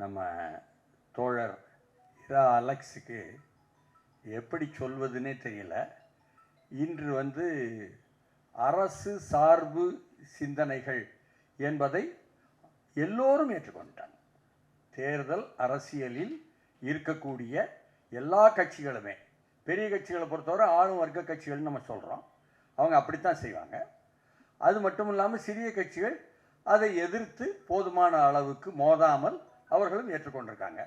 நம்ம தோழர் இரா அலெக்ஸுக்கு எப்படி சொல்வதுன்னே தெரியல. இன்று வந்து அரசு சார்பு சிந்தனைகள் என்பதை எல்லோரும் ஏற்றுக்கொண்டாங்க. தேர்தல் அரசியலில் இருக்கக்கூடிய எல்லா கட்சிகளுமே பெரிய கட்சிகளை பொறுத்தவரை ஆளும் வர்க்க கட்சிகள்னு நம்ம சொல்கிறோம் அவங்க அப்படித்தான் செய்வாங்க. அது மட்டும் இல்லாமல் சிறிய கட்சிகள் அதை எதிர்த்து போதுமான அளவுக்கு மோதாமல் அவர்களும் ஏற்றுக்கொண்டிருக்காங்க.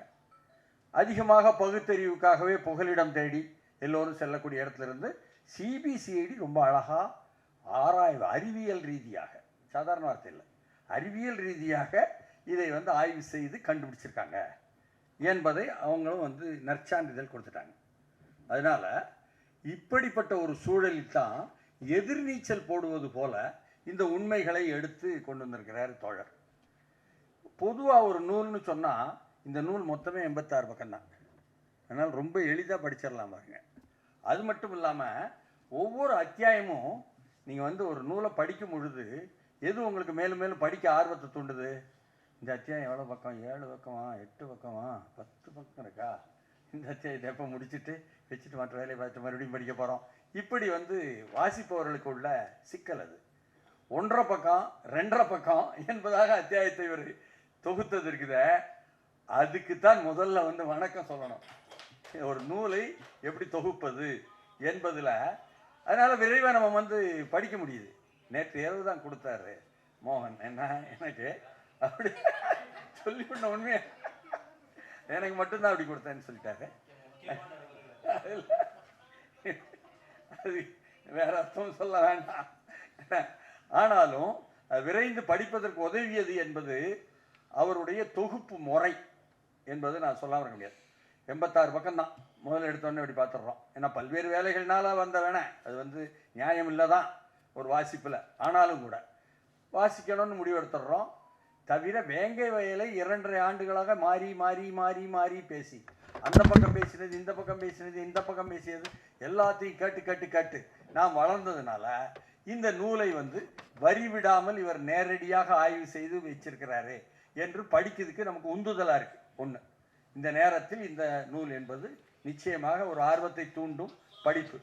அதிகமாக பகுத்தறிவுக்காகவே புகலிடம் தேடி எல்லோரும் செல்லக்கூடிய இடத்துலேருந்து சிபிசிஐடி ரொம்ப அழகாக ஆராய்வு அறிவியல் ரீதியாக சாதாரண வார்த்தை இல்லை அறிவியல் ரீதியாக இதை வந்து ஆய்வு செய்து கண்டுபிடிச்சிருக்காங்க என்பதை அவங்களும் வந்து நற்சான்றிதழ் கொடுத்துட்டாங்க. அதனால் இப்படிப்பட்ட ஒரு சூழலில் தான் எதிர்நீச்சல் போடுவது போல இந்த உண்மைகளை எடுத்து கொண்டு வந்திருக்கிறார் தோழர். பொதுவாக ஒரு நூல்னு சொன்னால் இந்த நூல் மொத்தமே எண்பத்தாறு பக்கம் தான். அதனால் ரொம்ப எளிதாக படிச்சிடலாம் பாருங்க. அது மட்டும் இல்லாமல் ஒவ்வொரு அத்தியாயமும் நீங்கள் வந்து ஒரு நூலை படிக்கும் பொழுது எது உங்களுக்கு மேலும் மேலும் படிக்க ஆர்வத்தை தூண்டுது? இந்த அத்தியாயம் எவ்வளோ பக்கம்? ஏழு பக்கமா? எட்டு பக்கமா? பத்து பக்கம் இருக்கா? இந்த அத்தியாயத்தை எப்போ முடிச்சுட்டு வச்சுட்டு மற்ற வேலையை பார்த்து மறுபடியும் படிக்க போகிறோம் இப்படி வந்து வாசிப்பவர்களுக்கு உள்ள சிக்கல் அது. ஒன்றரை பக்கம் ரெண்டரை பக்கம் என்பதாக அத்தியாயத்தை இவர் தொகுத்தது இருக்குதே அதுக்கு தான் முதல்ல வந்து வணக்கம் சொல்லணும். ஒரு நூலை எப்படி தொகுப்பது என்பதில் அதனால் விரைவாக நம்ம வந்து படிக்க முடியுது. நேற்று இரவு தான் கொடுத்தாரு. மோகன் என்ன எனக்கு அப்படி சொல்லி பண்ண உண்மையா? எனக்கு மட்டும்தான் அப்படி கொடுத்தேன்னு சொல்லிட்டாரு. அது வேற அர்த்தம் சொல்ல வேண்டாம். ஆனாலும் விரைந்து படிப்பதற்கு உதவியது என்பது அவருடைய தொகுப்பு முறை என்பது நான் சொல்லாம இருக்க முடியாது. எண்பத்தாறு பக்கம் தான் முதல்ல எடுத்தோடனே அப்படி பார்த்துடுறோம். ஏன்னா பல்வேறு வேலைகள்னால வந்த வேணேன் அது வந்து நியாயம் இல்லை தான் ஒரு வாசிப்பில். ஆனாலும் கூட. வாசிக்கணும்னு முடிவெடுத்துடுறோம். தவிர வேங்கை வயலை இரண்டரை ஆண்டுகளாக மாறி மாறி மாறி மாறி பேசி அந்த பக்கம் பேசினது இந்த பக்கம் பேசினது இந்த பக்கம் பேசியது எல்லாத்தையும் கேட்டு கேட்டு கேட்டு நாம் வளர்ந்ததுனால இந்த நூலை வந்து வரி விடாமல் இவர் நேரடியாக ஆய்வு செய்து வச்சிருக்கிறாரு என்று படிக்கிறதுக்கு நமக்கு உந்துதலாக இருக்கு. ஒன்று இந்த நேரத்தில் இந்த நூல் என்பது நிச்சயமாக ஒரு ஆர்வத்தை தூண்டும் படிப்பு.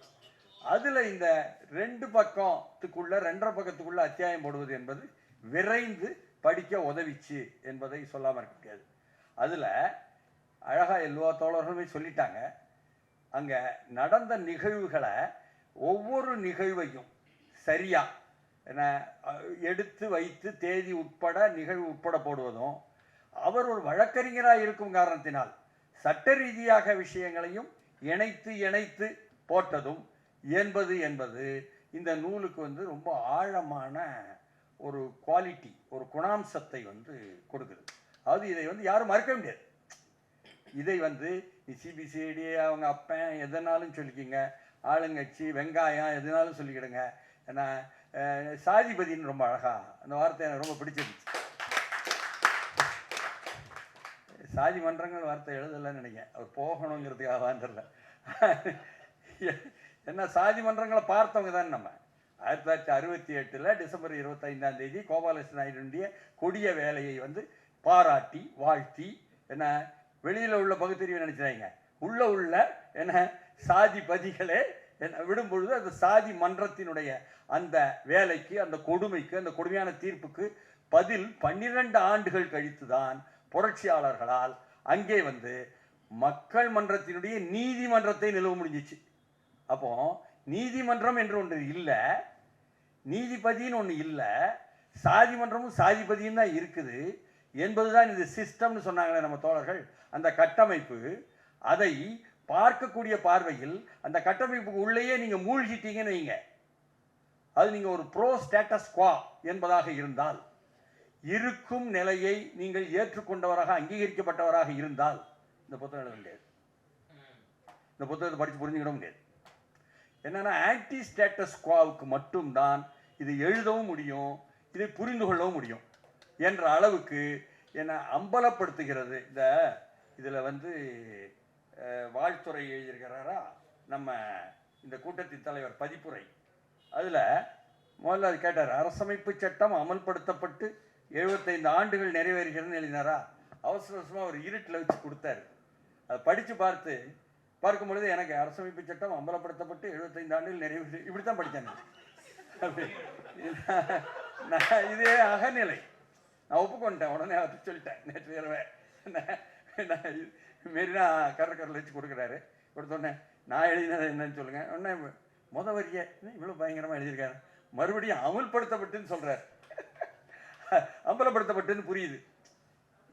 அதில் இந்த ரெண்டு பக்கத்துக்குள்ள ரெண்டரை பக்கத்துக்குள்ள அத்தியாயம் போடுவது என்பது விரைந்து படிக்க உதவிச்சு என்பதை சொல்லாமல் இருக்க முடியாது. அதில் அழகாக எல்லா தோழர்களுமே சொல்லிட்டாங்க. அங்கே நடந்த நிகழ்வுகளை ஒவ்வொரு நிகழ்வையும் சரியாக எடுத்து வைத்து தேதி உட்பட நிகழ்வு உட்பட போடுவதும் அவர் ஒரு வழக்கறிஞராக இருக்கும் காரணத்தினால் சட்ட ரீதியாக விஷயங்களையும் இணைத்து இணைத்து போட்டதும் என்பது என்பது இந்த நூலுக்கு வந்து ரொம்ப ஆழமான ஒரு குவாலிட்டி ஒரு குணாம்சத்தை வந்து கொடுக்குது. அதாவது இதை வந்து யாரும் மறுக்க முடியாது. இதை வந்து சிபிசிஐடி அவங்க அப்பன் எதனாலும் சொல்லிக்கிங்க. ஆளுங்கட்சி வெங்காயம் எதுனாலும் சொல்லிக்கிடுங்க. ஏன்னா சாதிபதின்னு ரொம்ப அழகா அந்த வார்த்தை எனக்கு ரொம்ப பிடிச்சிருந்துச்சு. சாதி மன்றங்கள் வார்த்தை எழுதலன்னு நினைக்கிறேன். அவர் போகணுங்கிறதுக்காக தெரில என்ன சாதி மன்றங்களை பார்த்தவங்க தான் நம்ம. ஆயிரத்தி தொள்ளாயிரத்தி அறுபத்தி எட்டில் டிசம்பர் இருபத்தைந்தாம் தேதி கோபாலகிருஷ்ண நாயுடைய கொடிய வேலையை வந்து பாராட்டி வாழ்த்தி என்ன வெளியில் உள்ள பகுத்தறிவு நினச்சிடாங்க உள்ள உள்ள என்ன சாதி பதிகளே விடும்பொழுது அந்த சாதி மன்றத்தினுடைய அந்த வேலைக்கு அந்த கொடுமைக்கு அந்த கொடுமையான தீர்ப்புக்கு பதில் பன்னிரண்டு ஆண்டுகள் கழித்து தான் புரட்சியாளர்களால் அங்கே வந்து மக்கள் மன்றத்தினுடைய நீதிமன்றத்தை நிலவ முடிஞ்சிச்சு. அப்போ நீதிமன்றம் என்று ஒன்று இல்லை நீதிபதின்னு ஒன்று இல்லை சாதி மன்றமும் சாதிபதியும் தான் இருக்குது என்பதுதான் இது சிஸ்டம்னு சொன்னாங்களே நம்ம தோழர்கள். அந்த கட்டமைப்பு அதை பார்க்கக்கூடிய பார்வையில் அந்த கட்டமைப்புக்கு உள்ளேயே நீங்கள் மூழ்கிட்டீங்கன்னு வைங்க. அது நீங்கள் ஒரு ப்ரோ ஸ்டேட்டஸ் குவா என்பதாக இருந்தால் இருக்கும் நிலையை நீங்கள் ஏற்றுக்கொண்டவராக அங்கீகரிக்கப்பட்டவராக இருந்தால் இந்த புத்தகம் எழுத முடியாது. இந்த புத்தகத்தை படித்து புரிஞ்சுக்கிட முடியாது. என்னென்னா ஆன்டி ஸ்டேட்டஸ் குவாவுக்கு மட்டும்தான் இது எழுதவும் முடியும் இதை புரிந்து கொள்ளவும் முடியும் என்ற அளவுக்கு என்னை அம்பலப்படுத்துகிறது. இந்த இதில் வந்து வாழ்த்துறை எழுதியிருக்கிறாரா? நம்ம இந்த கூட்டத்தின் தலைவர் பதிப்புரை. அதில் முதல்ல அது கேட்டார் அரசமைப்பு சட்டம் அமல்படுத்தப்பட்டு எழுபத்தைந்து ஆண்டுகள் நிறைவேறுகிறதுன்னு எழுதினாரா? அவசர அவசரமாக ஒரு இருட்டில் வச்சு கொடுத்தாரு. அதை படித்து பார்த்து பார்க்கும் பொழுது எனக்கு அரசமைப்பு சட்டம் அமலப்படுத்தப்பட்டு எழுபத்தைந்து ஆண்டுகள் நிறைவேறி இப்படி தான் படித்தேன் நான். இதே அகநிலை. நான் ஒப்புக்கொண்டேன் உடனே அதை சொல்லிட்டேன் நேற்று இரவே. நான் மெரினா கடற்கரையில் வச்சு கொடுக்குறாரு. கொடுத்தோடனே நான் எழுதினது என்னன்னு சொல்லுங்கள் உடனே முத வரிய இவ்வளோ பயங்கரமாக எழுதியிருக்காரு? மறுபடியும் அமல்படுத்தப்பட்டுன்னு சொல்கிறார் அம்பலப்படுத்தப்பட்டுன்னு புரியுது.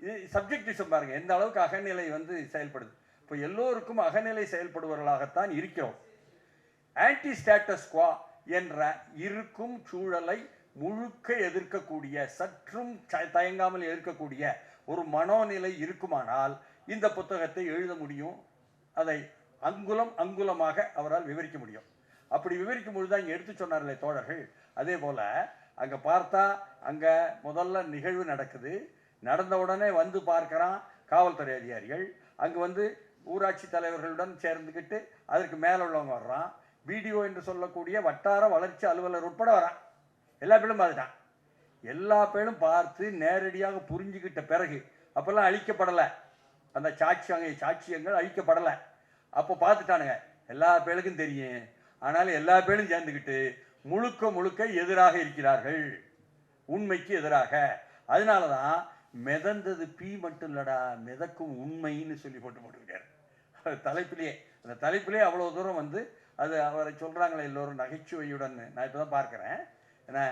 இது சப்ஜெக்டிசம் பாருங்க. எந்த அளவுக்கு அகநிலை வந்து செயல்படுது. இப்போ எல்லோருக்கும் அகநிலை செயல்படுபவர்களாகத்தான் இருக்கிறோம். ஆன்டி ஸ்டேட்டஸ் குவா என்ற இருக்கும் சூழலை முழுக்க எதிர்க்கக்கூடிய சற்றும் தயங்காமல் எதிர்க்கக்கூடிய ஒரு மனோநிலை இருக்குமானால் இந்த புத்தகத்தை எழுத முடியும். அதை அங்குலம் அங்குலமாக அவரால் விவரிக்க முடியும். அப்படி விவரிக்கும் பொழுது தான் இங்கே எடுத்து சொன்னார்களே தோழர்கள். அதே போல் அங்கே பார்த்தா அங்கே முதல்ல நிகழ்வு நடக்குது. நடந்த உடனே வந்து பார்க்கறான் காவல்துறை அதிகாரிகள். அங்கே வந்து ஊராட்சி தலைவர்களுடன் சேர்ந்துக்கிட்டு அதற்கு மேலே உள்ளவங்க வர்றான். பிடிஓ என்று சொல்லக்கூடிய வட்டார வளர்ச்சி அலுவலர் உட்பட வரான் எல்லா பேரும் பார்த்துட்டான் எல்லா பேரும் பார்த்து நேரடியாக புரிஞ்சுக்கிட்ட பிறகு அப்போல்லாம் அழிக்கப்படலை. அந்த சாட்சியங்க சாட்சியங்கள் அழிக்கப்படலை. அப்போ பார்த்துட்டானுங்க எல்லா பேருக்கும் தெரியும். ஆனாலும் எல்லா பேரும் சேர்ந்துக்கிட்டு முழுக்க முழுக்க எதிராக இருக்கிறார்கள். உண்மைக்கு எதிராக. அதனால தான் மிதந்தது பீ மட்டும் இல்லடா மிதக்கும் உண்மைன்னு சொல்லி போட்டு போட்டிருக்காரு. தலைப்பிலேயே அந்த தலைப்பிலே அவ்வளோ தூரம் வந்து அது அவரை சொல்கிறாங்களே எல்லோரும் நகைச்சுவையுடன். நான் இப்போ தான் பார்க்குறேன். ஏன்னா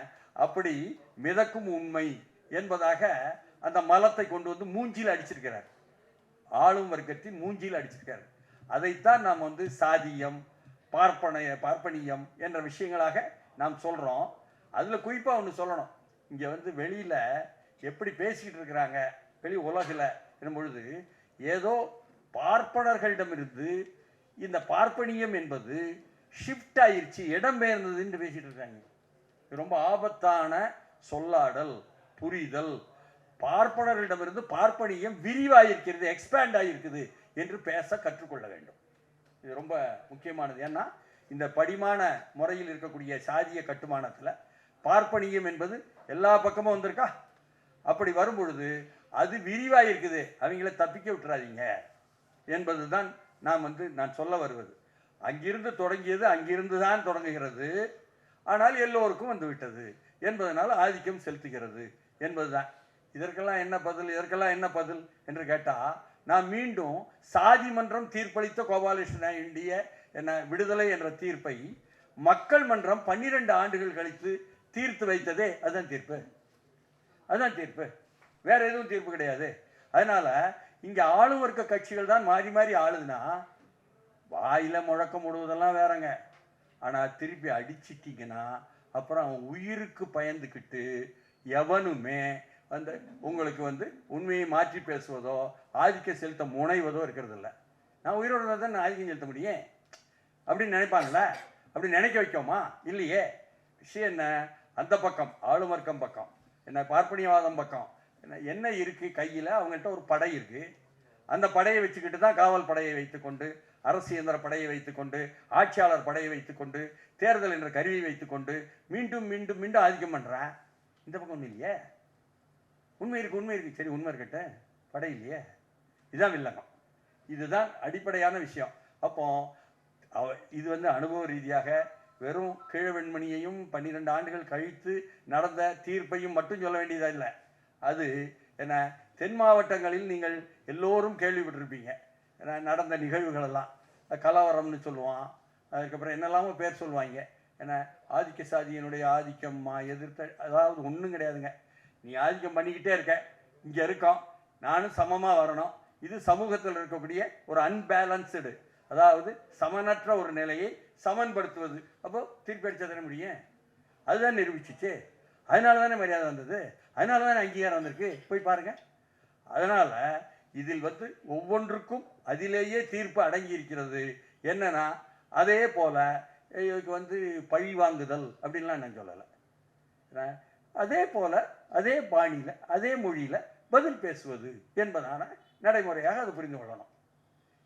அப்படி மிதக்கும் உண்மை என்பதாக அந்த மலத்தை கொண்டு வந்து மூஞ்சியில் அடிச்சிருக்கிறார். ஆளும் வர்க்கத்தின் மூஞ்சியில் அடிச்சிருக்காரு. அதைத்தான் நாம் வந்து சாதியம் பார்ப்பனைய பார்ப்பனியம் என்ற விஷயங்களாக நாம் சொல்கிறோம் அதில் குறிப்பாக ஒன்று சொல்லணும். இங்கே வந்து வெளியில் எப்படி பேசிக்கிட்டு இருக்கிறாங்க வெளி உலகில் என்னும் பொழுது ஏதோ பார்ப்பனர்களிடமிருந்து இந்த பார்ப்பனியம் என்பது ஷிஃப்ட் ஆயிடுச்சு இடம் பெயர்ந்ததுன்னு பேசிகிட்டு இருக்காங்க. இது ரொம்ப ஆபத்தான சொல்லாடல் புரிதல் பார்ப்பனர்களிடமிருந்து பார்ப்பனியம் விரிவாயிருக்கிறது எக்ஸ்பேண்ட் ஆகியிருக்குது என்று பேச கற்றுக்கொள்ள வேண்டும். இது ரொம்ப முக்கியமானது. ஏன்னா இந்த படிமான முறையில் இருக்கக்கூடிய சாதிய கட்டுமானத்தில் பார்ப்பனியம் என்பது எல்லா பக்கமும் வந்திருக்கா? அப்படி வரும்பொழுது அது விரிவாக இருக்குது அவங்கள தப்பிக்க விட்டுறாதீங்க என்பது தான் நான் வந்து நான் சொல்ல வருவது. அங்கிருந்து தொடங்கியது அங்கிருந்து தான் தொடங்குகிறது. ஆனால் எல்லோருக்கும் வந்து விட்டது என்பதனால் ஆதிக்கம் செலுத்துகிறது என்பதுதான். இதற்கெல்லாம் என்ன பதில் இதற்கெல்லாம் என்ன பதில் என்று கேட்டால் நான் மீண்டும் சாதி மன்றம் தீர்ப்பளித்த கோபாலகிருஷ்ணன் இந்திய என்ன விடுதலை என்ற தீர்ப்பை மக்கள் மன்றம் பன்னிரெண்டு ஆண்டுகள் கழித்து தீர்த்து வைத்ததே அதுதான் தீர்ப்பு. அதுதான் தீர்ப்பு. வேற எதுவும் தீர்ப்பு கிடையாது. அதனால இங்க ஆளும் வர்க்க கட்சிகள் தான் மாறி மாறி ஆளுதுன்னா வாயில முழக்கம் விடுவதெல்லாம் வேறங்க. ஆனா திருப்பி அடிச்சிட்டிங்கன்னா அப்புறம் அவன் உயிருக்கு பயந்துக்கிட்டு எவனுமே அந்த உங்களுக்கு வந்து உண்மையை மாற்றி பேசுவதோ ஆதிக்கம் செலுத்த முனைவதோ இருக்கிறது இல்லை நான் உயிரோடு தான் நான் ஆதிக்கம் செலுத்த முடியும். அப்படின்னு நினைப்பாங்களே அப்படி நினைக்க வைக்கோமா? இல்லையே. விஷயம் என்ன? அந்த பக்கம் ஆளுமர்க்கம் பக்கம். என்ன பார்ப்பனியவாதம் பக்கம். என்ன என்ன இருக்குது கையில்? அவங்கள்ட்ட ஒரு படை இருக்குது அந்த படையை வச்சுக்கிட்டு தான் காவல் படையை வைத்துக்கொண்டு அரசு இயந்திர படையை வைத்துக்கொண்டு ஆட்சியாளர் படையை வைத்துக்கொண்டு தேர்தல் என்ற கருவியை வைத்துக்கொண்டு மீண்டும் மீண்டும் மீண்டும் ஆதிக்கம் பண்ணுறேன் இந்த பக்கம் ஒன்றும் இல்லையே. உண்மை இருக்கு உண்மை இருக்குது சரி உண்மை இருக்கட்ட. படை இல்லையே. இதுதான் வில்லங்கம் இதுதான் அடிப்படையான விஷயம். அப்போ அவ இது வந்து அனுபவ ரீதியாக வெறும் கீழவெண்மணியையும் பன்னிரெண்டு ஆண்டுகள் கழித்து நடந்த தீர்ப்பையும் மட்டும் சொல்ல வேண்டியதாக இல்லை. அது என்ன தென் மாவட்டங்களில் நீங்கள் எல்லோரும் கேள்விப்பட்டிருப்பீங்க. ஏன்னா நடந்த நிகழ்வுகள் எல்லாம் கலவரம்னு சொல்லுவான். அதுக்கப்புறம் என்னெல்லாமோ பேர் சொல்லுவாங்க. ஏன்னா ஆதிக்க சாதியினுடைய ஆதிக்கம்மா எதிர்த்த அதாவது ஒன்றும் கிடையாதுங்க. நீ ஆதிக்கம் பண்ணிக்கிட்டே இருக்க. இங்கே இருக்கோம். நானும் சமமாக வரணும். இது சமூகத்தில் இருக்கக்கூடிய ஒரு அன்பேலன்ஸ்டு அதாவது சமனற்ற ஒரு நிலையை சமன்படுத்துவது. அப்போ திருப்பி அடிச்சா தானே முடியும்? அதுதான் நிரூபிச்சிச்சு. அதனால தானே மரியாதை வந்தது? அதனால தானே அங்கீகாரம் வந்திருக்கு? போய் பாருங்கள் அதனால் இதில் வந்து ஒவ்வொன்றுக்கும் அதிலேயே தீர்ப்பு அடங்கி இருக்கிறது. என்னன்னா அதே போல் இதுக்கு வந்து பழி வாங்குதல் அப்படின்லாம் நான் சொல்லலை. அதே போல் அதே பாணியில் அதே மொழியில் பதில் பேசுவது என்பதான நடைமுறையாக அதை புரிந்து கொள்ளணும்.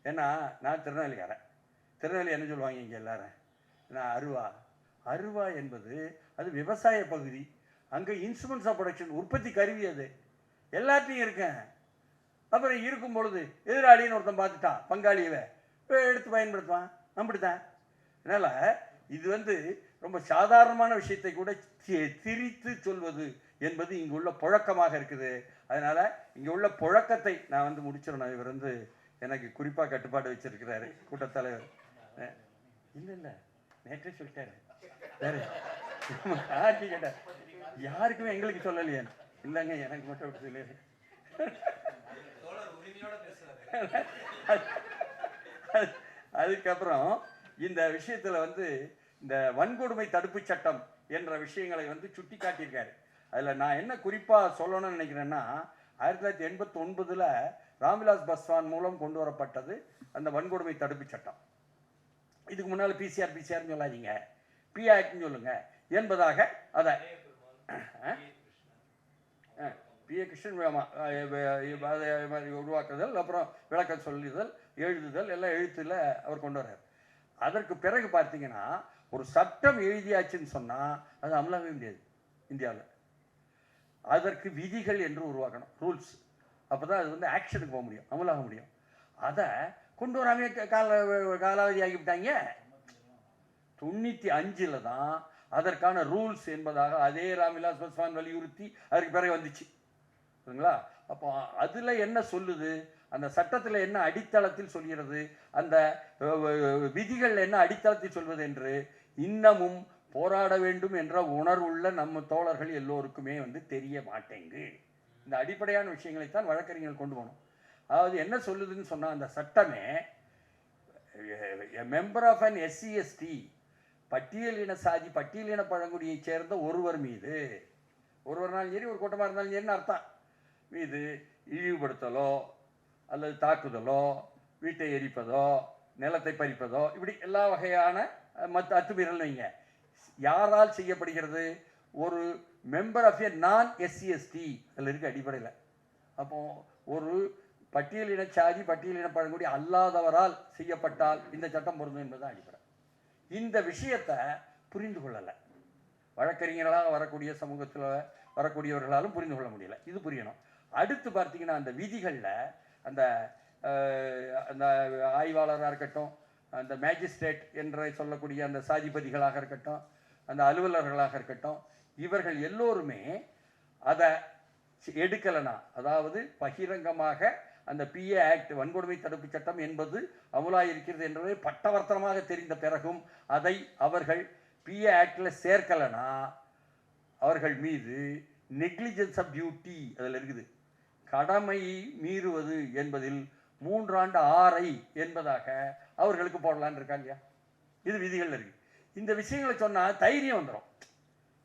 ஏன்னா நான் திருநெல்வேலிக்காரன். திருநெல்வேலி என்ன சொல்லுவாங்க இங்கே எல்லாரும்? நான் அருவா? அருவா என்பது அது விவசாய பகுதி. அங்கே இன்ஸ்ட்ருமெண்ட்ஸ் ஆஃப் ப்ரொடக்ஷன் உற்பத்தி கருவி அது. எல்லாத்தையும் இருக்கேன். அப்புறம் இருக்கும் பொழுது எதிராளின்னு ஒருத்தன் பார்த்துட்டான் பங்காளியவை. எடுத்து பயன்படுத்துவான். அப்படித்தான். அதனால் இது வந்து ரொம்ப சாதாரணமான விஷயத்தை கூட திரித்து சொல்வது என்பது இங்கு உள்ள புழக்கமாக இருக்குது. அதனால் இங்கே உள்ள புழக்கத்தை நான் வந்து முடிச்சிடணும். இவர் வந்து எனக்கு குறிப்பாக கட்டுப்பாடு வச்சிருக்கிறாரு கூட்டத்தலைவர். இல்லை இல்லை. நேற்றே சொல்லிட்டாரு. சரி யாருக்கு கேட்டார் யாருக்குமே எங்களுக்கு சொல்லலையே. இல்லைங்க எனக்கு மட்டும் அப்படி சொல்லிடு. அதுக்கப்புறம் இந்த விஷயத்தில் வந்து இந்த வன்கொடுமை தடுப்பு சட்டம் என்ற விஷயங்களை வந்து சுட்டி காட்டியிருக்காரு அதில் நான் என்ன குறிப்பாக சொல்லணும்னு நினைக்கிறேன்னா ஆயிரத்தி தொள்ளாயிரத்தி எண்பத்தி ஒன்பதில் ராம்விலாஸ் பஸ்வான் மூலம் கொண்டு வரப்பட்டது அந்த வன்கொடுமை தடுப்பு சட்டம். இதுக்கு முன்னால் பிசிஆர் பிசிஆர்னு சொல்லாதீங்க. பி ஆக்ட்னு சொல்லுங்க. என்பதாக அதை பி ஏ கிருஷ்ணன் அதை உருவாக்குதல் அப்புறம் விளக்கம் சொல்லுதல் எழுதுதல் எல்லாம் எழுத்துல அவர் கொண்டு வர்றார். அதற்கு பிறகு பார்த்தீங்கன்னா ஒரு சட்டம் எழுதியாச்சுன்னு சொன்னால் அது அமலாகவே முடியாது இந்தியாவில். அதற்கு விதிகள் என்று உருவாக்கணும் ரூல்ஸ் அப்போ தான் அது வந்து ஆக்ஷனுக்கு போக முடியும் அமலாக முடியும். அதை கொண்டு வராமே கால காலாவதி ஆகிவிட்டாங்க. தொண்ணூற்றி அஞ்சில் தான் அதற்கான ரூல்ஸ் என்பதாக அதே ராம்விலாஸ் பஸ்வான் வலியுறுத்தி அதற்கு பிறகு வந்துச்சு. சரிங்களா அப்போ அதில் என்ன சொல்லுது? அந்த சட்டத்தில் என்ன அடித்தளத்தில் சொல்கிறது? அந்த விதிகள் என்ன அடித்தளத்தில் சொல்வது என்று இன்னமும் போராட வேண்டும் என்ற உணர்வுள்ள நம்ம தோழர்கள் எல்லோருக்குமே வந்து தெரிய மாட்டேங்கு இந்த அடிப்படையான விஷயங்களைத்தான் வழக்கறிஞர்கள் கொண்டு போகணும். அதாவது என்ன சொல்லுதுன்னு சொன்னால் அந்த சட்டமே member of an SC ST பட்டியலின சாதி பட்டியலின பழங்குடியைச் சேர்ந்த ஒருவர் மீது ஒருவர்னாலும் சரி ஒரு கூட்டமாக இருந்தாலும் சரின்னு அர்த்தம்? மீது இழிவுபடுத்தலோ அல்லது தாக்குதலோ வீட்டை எரிப்பதோ நிலத்தை பறிப்பதோ இப்படி எல்லா வகையான மத் அத்துமீறல் வைங்க. யாரால் செய்யப்படுகிறது? ஒரு மெம்பர் ஆஃப் எ நான் எஸ்சிஎஸ்டி அதில் இருக்க அடிப்படையில். அப்போ ஒரு பட்டியலின சாதி பட்டியலின பழங்குடி அல்லாதவரால் செய்யப்பட்டால் இந்த சட்டம் பொருந்தும் என்பதுதான் அடிப்படை. இந்த விஷயத்தை புரிந்து கொள்ளலை. வழக்கறிஞர்களாக வரக்கூடிய சமூகத்தில் வரக்கூடியவர்களாலும் புரிந்து கொள்ள முடியல. இது புரியணும். அடுத்து பார்த்தீங்கன்னா அந்த விதிகளில் அந்த அந்த ஆய்வாளராக இருக்கட்டும் அந்த மேஜிஸ்ட்ரேட் என்று சொல்லக்கூடிய அந்த சாதிபதிகளாக இருக்கட்டும் அந்த அலுவலர்களாக இருக்கட்டும் இவர்கள் எல்லோருமே அதை எடுக்கலைனா அதாவது பகிரங்கமாக அந்த பிஏ ஆக்ட் வன்கொடுமை தடுப்பு சட்டம் என்பது அமுலாக இருக்கிறது என்பதை பட்டவர்த்தனமாக தெரிந்த பிறகும் அதை அவர்கள் பிஏ ஆக்டில் சேர்க்கலைனா அவர்கள் மீது நெக்லிஜென்ஸ் ஆஃப் டியூட்டி அதில் இருக்குது. கடமை மீறுவது என்பதில் மூன்றாண்டு ஆறை என்பதாக அவர்களுக்கு போடலான்னு இருக்கா இல்லையா? இது விதிகள் இருக்குது இந்த விஷயங்களை சொன்னால் தைரியம் வந்துடும்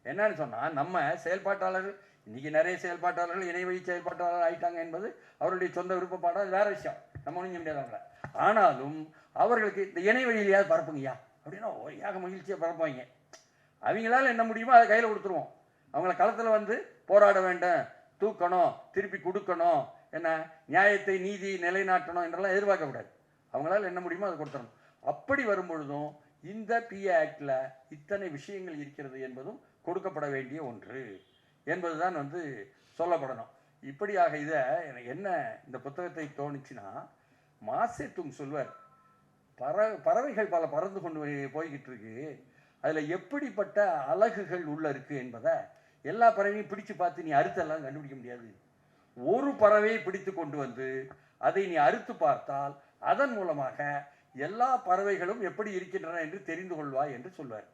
என்னன்னு சொன்னால் நம்ம செயல்பாட்டாளர்கள் இன்றைக்கி நிறைய செயல்பாட்டாளர்கள் இணை வழி செயல்பாட்டாளர் ஆயிட்டாங்க என்பது அவருடைய சொந்த விருப்பப்பாடம் அது வேற விஷயம். நம்ம ஒன்றும் முடியாது அவங்கள. ஆனாலும் அவர்களுக்கு இந்த இணைவழியிலையாவது பரப்புங்கய்யா? அப்படின்னா ஓ, ஏக மகிழ்ச்சியாக பரப்புவாங்க அவங்களால என்ன முடியுமோ அதை கையில் கொடுத்துருவோம். அவங்கள களத்தில் வந்து போராட வேண்டும். தூக்கணும் திருப்பி கொடுக்கணும். என்ன? நியாயத்தை நீதி நிலைநாட்டணும் என்றெல்லாம் எதிர்பார்க்கக்கூடாது. அவங்களால என்ன முடியுமோ அதை கொடுத்துடணும் அப்படி வரும் பொழுதும் இந்த பிஏ ஆக்டில் இத்தனை விஷயங்கள் இருக்கிறது என்பதும் கொடுக்கப்பட வேண்டிய ஒன்று என்பதுதான் வந்து சொல்லப்படணும். இப்படியாக இதை எனக்கு என்ன இந்த புத்தகத்தை தோணுச்சுன்னா மாசேத்தும் சொல்வர் பற பறவைகள் பல பறந்து கொண்டு போய்கிட்டு இருக்கு அதில் எப்படிப்பட்ட அலகுகள் உள்ள இருக்குது என்பதை எல்லா பறவையும் பிடிச்சு பார்த்து நீ அறுத்தெல்லாம் கண்டுபிடிக்க முடியாது. ஒரு பறவையை பிடித்து கொண்டு வந்து அதை நீ அறுத்து பார்த்தால் அதன் மூலமாக எல்லா பறவைகளும் எப்படி இருக்கின்றன என்று தெரிந்து கொள்வாய் என்று சொல்வார்.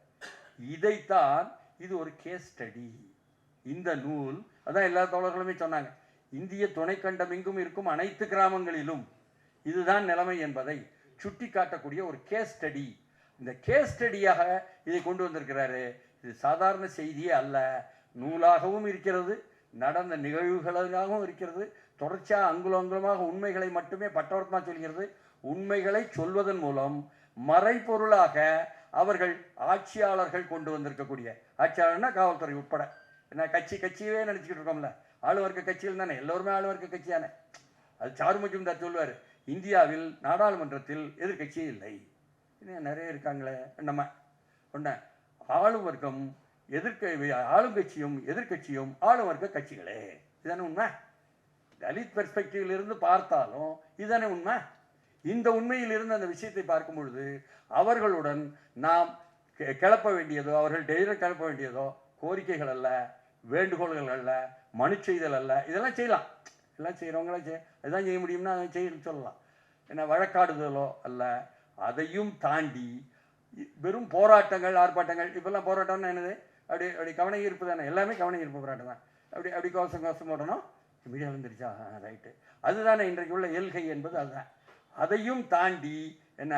இதைத்தான் இது ஒரு கேஸ் ஸ்டடி இந்த நூல் அதான் எல்லா தோழர்களுமே சொன்னாங்க இந்திய துணைக்கண்டம் எங்கும் இருக்கும் அனைத்து கிராமங்களிலும் இதுதான் நிலைமை என்பதை சுட்டி காட்டக்கூடிய ஒரு கேஸ் ஸ்டடி இந்த கேஸ் ஸ்டடியாக இதை கொண்டு வந்திருக்கிறாரு. இது சாதாரண செய்தியே அல்ல. நூலாகவும் இருக்கிறது நடந்த நிகழ்வுகளாகவும் இருக்கிறது தொடர்ச்சியாக அங்குலம் அங்குலமாக உண்மைகளை மட்டுமே பட்டவர்த்தமாக சொல்கிறது. உண்மைகளை சொல்வதன் மூலம் மறைபொருளாக அவர்கள் ஆட்சியாளர்கள் கொண்டு வந்திருக்கக்கூடிய ஆட்சியாளர்னா காவல்துறை உட்பட. என்ன கட்சி கட்சியவே நினச்சிக்கிட்டு இருக்கோம்ல. ஆளுவர்க்க கட்சியில் தானே? எல்லோருமே ஆளுவர்க்க கட்சி தானே அது சாரு மஜும்தார் சொல்லுவார் இந்தியாவில் நாடாளுமன்றத்தில் எதிர்க்கட்சியே இல்லை. இன்னும் நிறைய இருக்காங்களே நம்ம. ஒன்று ஆளும் வர்க்கம் எதிர்க்க ஆளுங்கட்சியும் எதிர்க்கட்சியும் ஆளும் வர்க்க கட்சிகளே இதுதானே உண்மை? தலித் பெர்ஸ்பெக்டிவ்ல இருந்து பார்த்தாலும் இதுதானே உண்மை? இந்த உண்மையில் இருந்து அந்த விஷயத்தை பார்க்கும் பொழுது அவர்களுடன் நாம் கெ- கிளப்ப வேண்டியதோ அவர்கள் டெய்லியும் கிளப்ப வேண்டியதோ கோரிக்கைகள் அல்ல வேண்டுகோள்கள் அல்ல மனு செய்தல் அல்ல இதெல்லாம் செய்யலாம். எல்லாம் செய்கிறவங்களாம் செய் இதான் செய்ய முடியும்னா அதை செய்ய சொல்லலாம். ஏன்னா வழக்காடுதலோ அல்ல அதையும் தாண்டி வெறும் போராட்டங்கள் ஆர்ப்பாட்டங்கள் இப்பெல்லாம் போராட்டம்னா என்னது? அப்படி அப்படி கவன ஈர்ப்பு தானே எல்லாமே கவன ஈர்ப்பு போராட்டம் தான். அப்படி அப்படி கோசம் கோசம் போடணும் மீடியா வந்துருச்சா ரைட்டு. அதுதானே இன்றைக்கு உள்ள இயல்கை என்பது அதுதான். அதையும் தாண்டி என்ன?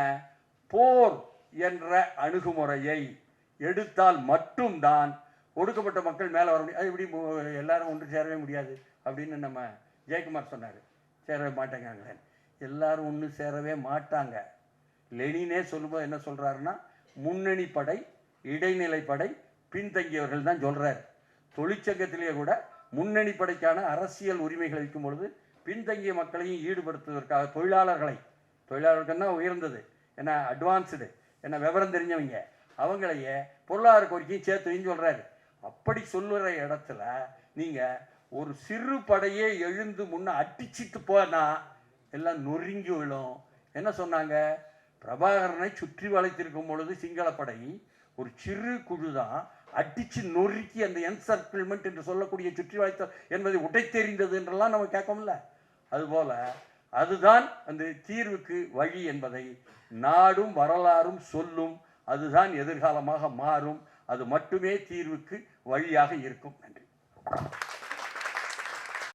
போர் என்ற அணுகுமுறையை எடுத்தால் மட்டும்தான் ஒடுக்கப்பட்ட மக்கள் மேலே வர முடியும். அது இப்படி எல்லாரும் ஒன்று சேரவே முடியாது அப்படின்னு நம்ம ஜெயக்குமார் சொன்னார். சேரவே மாட்டேங்காங்களே எல்லாரும் ஒன்று சேரவே மாட்டாங்க. லெனினே சொல்லும்போது என்ன சொல்கிறாருன்னா முன்னணி படை இடைநிலை படை பின்தங்கியவர்கள் தான் சொல்கிறார் தொழிற்சங்கத்திலேயே கூட முன்னணி படைக்கான அரசியல் உரிமைகள் இருக்கும் பொழுது பின்தங்கிய மக்களையும் ஈடுபடுத்துவதற்காக தொழிலாளர்களை தொழிலாளர்கள்னா உயர்ந்தது? ஏன்னா அட்வான்ஸ்டு என்ன விவரம் தெரிஞ்சவங்க. அவங்களையே பொருளாதார கோரிக்கையும் சேர்த்துன்னு சொல்கிறாரு அப்படி சொல்லுற இடத்துல நீங்கள் ஒரு சிறு படையே எழுந்து முன்னே அடிச்சிட்டு போனால் எல்லாம் நொறுங்கி விழும். என்ன சொன்னாங்க? பிரபாகரனை சுற்றி வளைத்திருக்கும் பொழுது சிங்களப்படை ஒரு சிறு குழு தான் அடிச்சு நொறுக்கி அந்த என்சர்க்கிள்மெண்ட் என்று சொல்லக்கூடிய சுற்றி வளைத்தல் என்பதை உடைத்தெறிந்தது என்றெல்லாம் நம்ம கேட்கோம்ல அதுபோல் அதுதான் அந்த தீர்வுக்கு வழி என்பதை நாடும் வரலாறும் சொல்லும். அதுதான் எதிர்காலமாக மாறும். அது மட்டுமே தீர்வுக்கு வழியாக இருக்கும். நன்றி.